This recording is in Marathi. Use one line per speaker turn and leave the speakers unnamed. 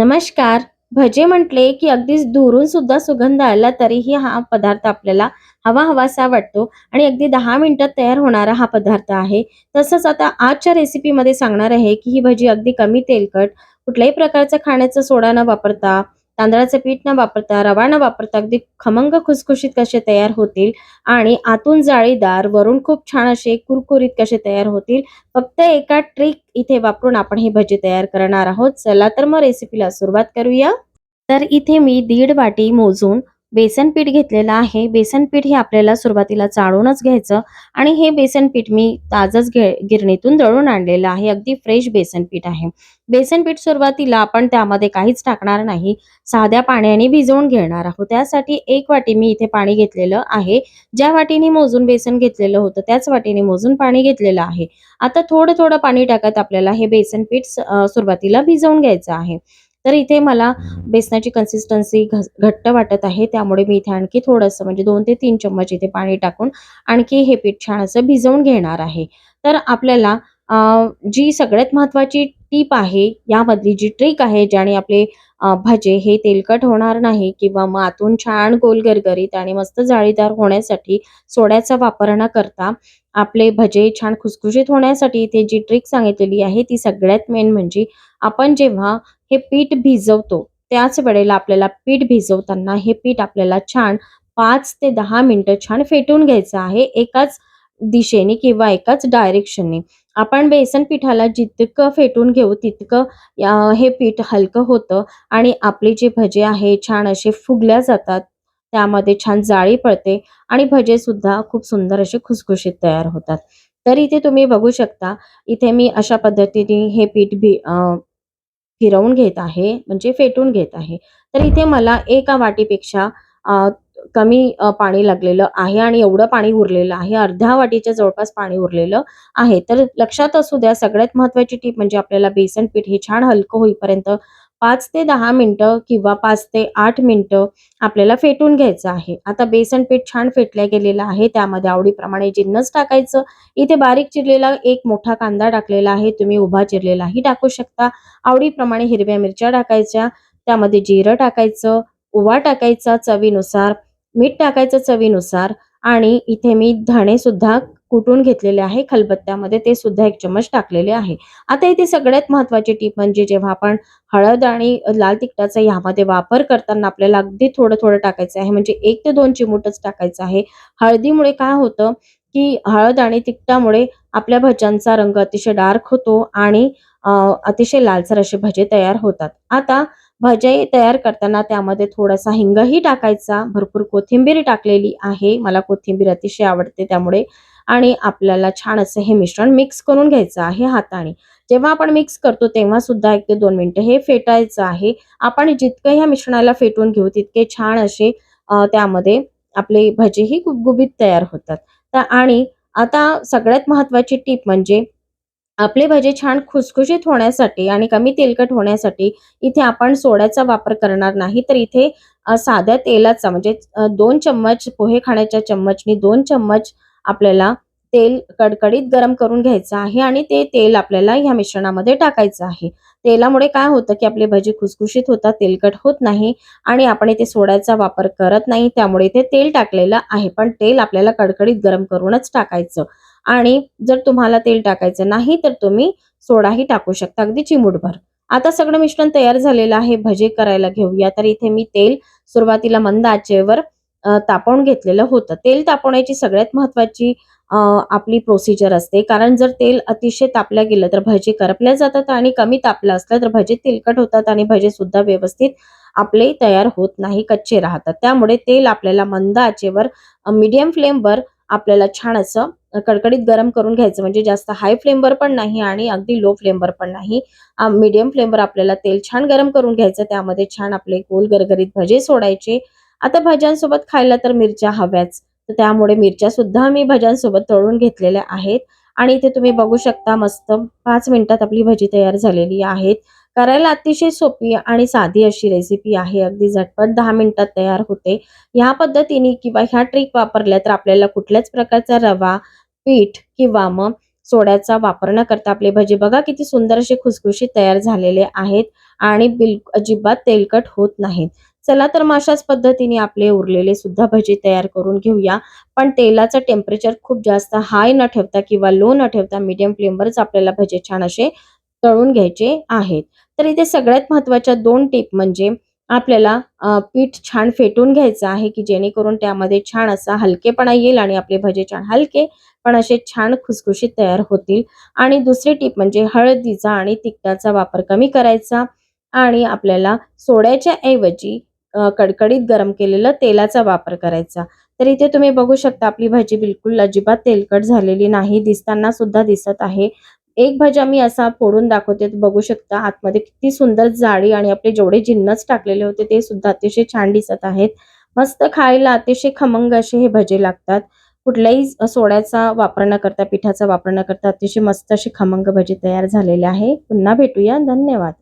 नमस्कार. भजे म्हटले, की अगदीच दुरून सुद्धा सुगंध आला तरीही हा पदार्थ आपल्याला हवा-हवासा वाटतो आणि अगदी दहा मिनिटात तयार होणारा हा पदार्थ आहे. तसंच आता आजच्या रेसिपीमध्ये सांगणार आहे, की ही भजी अगदी कमी तेलकट, कुठल्याही प्रकारचा खाण्याचा सोडा न वापरता, तांदळाचं पीठ न वापरता, रवा न वापरता अगदी खमंग खुसखुशीत कसे तयार होतील आणि आतून जाळीदार, वरून खूप छान असे कुरकुरीत कसे तयार होतील. फक्त एका ट्रिक इथे वापरून आपण हे भजी तयार करणार आहोत. चला तर मग रेसिपीला सुरुवात करूया. तर इथे मी दीड वाटी मोजून बेसन पीठ घेतलेलं आहे. बेसन पीठ हे आपल्याला सुरुवातीला चाळूनच घ्यायचं आणि हे बेसन पीठ मी ताजच गे गिरणीतून दळून आणलेलं आहे. अगदी फ्रेश बेसन पीठ आहे. बेसन पीठ सुरुवातीला आपण त्यामध्ये काहीच टाकणार नाही. साध्या पाण्याने भिजवून घेणार आहोत. त्यासाठी एक वाटी मी इथे पाणी घेतलेलं आहे. ज्या वाटीने मोजून बेसन घेतलेलं होतं, त्याच वाटीने मोजून पाणी घेतलेलं आहे. आता थोडं-थोडं पाणी टाकत आपल्याला हे बेसन पीठ सुरुवातीला भिजवून घ्यायचं आहे. तर इथे मला बेसनाची कन्सिस्टन्सी घ घट्ट वाटत आहे. त्यामुळे मी इथे आणखी थोडंसं म्हणजे 2 ते 3 चम्मच इथे पाणी टाकून आणखी हे पीठ छान असं भिजवून घेणार आहे. तर आपल्याला जी सगळ्यात महत्त्वाची टीप आहे, यामधली जी ट्रिक आहे, ज्याने आपले भजे हे तेलकट होणार नाही किंवा मग आतून छान गोल गरगरीत आणि मस्त जाळीदार होण्यासाठी सोड्याचा वापर न करता आपले भजे छान खुसखुशीत होण्यासाठी इथे जी ट्रिक सांगितलेली आहे, ती सगळ्यात मेन म्हणजे आपण जेव्हा हे पीठ भिजवतो, त्याच वेळेला आपल्याला पीठ भिजवताना हे पीठ आपल्याला छान पाच ते दहा मिनिटं छान फेटून घ्यायचं आहे. एकाच दिशेने किंवा एकाच डायरेक्शनने. आपण बेसन पिठाला जितकं फेटून घेऊ, तितकं हे पीठ हलकं होतं आणि आपले जे भजे आहे छान असे फुगल्या जातात. त्यामध्ये छान जाळी पडते आणि भजेसुद्धा खूप सुंदर असे खुसखुशीत तयार होतात. तर इथे तुम्ही बघू शकता, इथे मी अशा पद्धतीने हे पीठ भी फिरवून घेत आहे, म्हणजे फेटून घेत आहे. तर इथे मला एका वाटीपेक्षा कमी पाणी लागलेलं आहे आणि एवढं पाणी उरलेलं आहे. अर्ध्या वाटीच्या जवळपास पाणी उरलेलं आहे. तर लक्षात असू द्या, सगळ्यात महत्त्वाची टीप म्हणजे आपल्याला बेसन पीठ हे छान हलकं होईपर्यंत पाच ते दहा मिनटं किंवा पाच ते आठ मिनटं आपल्याला फेटून घ्यायचं आहे. आता बेसन पीठ छान फेटल्या गेलेलं आहे. त्यामध्ये आवडीप्रमाणे जिन्नस टाकायचं. इथे बारीक चिरलेला एक मोठा कांदा टाकलेला आहे. तुम्ही उभा चिरलेलाही टाकू शकता. आवडीप्रमाणे हिरव्या मिरच्या टाकायच्या, त्यामध्ये जिरं टाकायचं, ओवा टाकायचा चवीनुसार, मीठ टाकायचं चवीनुसार आणि इथे मी धणेसुद्धा कुटून घेतलेले आहे खलबत्त्यामध्ये, ते सुद्धा एक चम्मच टाकलेले आहे. आता इथे सगळ्यात महत्वाची टीप म्हणजे जेव्हा आपण हळद आणि लाल तिखटाचा यामध्ये वापर करताना आपल्याला अगदी थोडं-थोडं टाकायचं आहे. म्हणजे एक ते दोन चिमूटच टाकायचं आहे. हळदीमुळे काय होतं, की हळद आणि तिखटामुळे आपल्या भज्यांचा रंग अतिशय डार्क होतो आणि अतिशय लालसर असे भजे तयार होतात. आता भजे तयार करताना त्यामध्ये थोडासा हिंगही टाकायचा, भरपूर कोथिंबीर टाकलेली आहे. मला कोथिंबीर अतिशय आवडते त्यामुळे आणि आपल्याला छान असं हे मिश्रण मिक्स करून घ्यायचं आहे हाताने. जेव्हा आपण मिक्स करतो तेव्हा सुद्धा एक ते दोन मिनटं हे फेटायचं आहे. आपण जितकं ह्या मिश्रणाला फेटून घेऊ, तितके छान असे त्यामध्ये आपले भजेही गुबगुबीत तयार होतात. तर आणि आता सगळ्यात महत्त्वाची टीप म्हणजे आपले भजे छान खुसखुशीत होण्यासाठी आणि कमी तेलकट होण्यासाठी इथे आपण सोड्याचा वापर करणार नाही, तर इथे साध्या तेलाचा म्हणजे दोन चम्मच पोहे खाण्याच्या चम्मचनी दोन चम्मच आपल्याला तेल कडकडीत गरम करून घ्यायचं आहे आणि ते तेल आपल्याला ह्या मिश्रणामध्ये टाकायचं आहे. तेलामुळे काय होतं, की आपले भजी खुसखुशीत होतात, तेलकट होत नाही आणि आपण इथे सोड्याचा वापर करत नाही. त्यामुळे इथे तेल टाकलेलं आहे. पण तेल आपल्याला कडकडीत गरम करूनच टाकायचं आणि जर तुम्हाला तेल टाकायचं नाही, तर तुम्ही सोडाही टाकू शकता, अगदी चिमूटभर. आता सगळं मिश्रण तयार झालेलं आहे. भजे करायला घेऊया. तर इथे मी तेल सुरुवातीला मंद आचेवर तापवून घेतलेलं होतं. तेल तापवण्याची सगळ्यात महत्त्वाची आपली प्रोसिजर असते. कारण जर तेल अतिशय तापलं गेलं, तर भजे करपल्या जातात आणि कमी तापलं असलं, तर भजे तेलकट होतात आणि भजे सुद्धा व्यवस्थित आपले तयार होत नाही, कच्चे राहतात. त्यामुळे तेल आपल्याला मंद आचेवर मीडियम फ्लेमवर आपल्याला छान असं कडकडीत गरम करून घ्यायचं. म्हणजे जास्त हाय फ्लेमवर पण नाही आणि अगदी लो फ्लेमवर पण नाही. मीडियम फ्लेमवर आपल्याला तेल छान गरम करून घ्यायचं. त्यामध्ये छान आपले गोल गरगरीत भजे सोडायचे. आता भज्यांसोबत खायला तर मिरच्या हव्याच. तर त्यामुळे मिरच्या सुद्धा मी भज्यांसोबत तळून घेतलेल्या आहेत आणि इथे तुम्ही बघू शकता मस्त पाच मिनिटात आपली भजी तयार झालेली आहेत. करायला अतिशय सोपी आणि साधी अशी रेसिपी आहे. अगदी झटपट दहा मिनिटात तयार होते. ह्या पद्धतीने किंवा ह्या ट्रिक वापरल्या तर आपल्याला कुठल्याच प्रकारचा रवा, पीठ किंवा मग सोड्याचा वापर न करता आपले भजे बघा किती सुंदर असे खुसखुशीत तयार झालेले आहेत आणि बिल अजिबात तेलकट होत नाहीत चला तर मग अशाच पद्धतीने आपले उरलेले सुद्धा भजे तयार करून घेऊया पण तेलाचं टेम्परेचर खूप जास्त हाय न ठेवता किंवा लो न ठेवता मीडियम फ्लेमवरच आपल्याला भजे छान असे तळून घ्यायचे आहेत तर इथे सगळ्यात महत्त्वाच्या दोन टिप म्हणजे आपल्याला पीठ छान फेटून घ्यायचं आहे की जेणेकरून त्यामध्ये छान असा हलकेपणा येईल आणि आपले भजे छान हलके पण असे छान खुसखुशीत तयार होतील. आणि दुसरी टीप म्हणजे हळदीचा आणि तिखटाचा वापर कमी करायचा आणि आपल्याला सोड्याच्या ऐवजी कडकडीत गरम केलेलं तेलाचा वापर करायचा. तर इथे तुम्ही बघू शकता आपली भाजी बिलकुल अजिबात तेलकट झालेली नाही दिसताना सुद्धा दिसत आहे. एक भजा मी असा फोडून दाखवते बघू शकता आतमध्ये किती सुंदर जाळी आणि आपले जेवढे जिन्नस टाकलेले होते ते सुद्धा अतिशय छान दिसत आहेत. मस्त खायला अतिशय खमंग असे हे भजे लागतात. कुठल्याही सोड्याचा वापर न करता पिठाचा वापर न करता अतिशय मस्त असे खमंग भजे तयार झालेले आहे. पुन्हा भेटूया. धन्यवाद.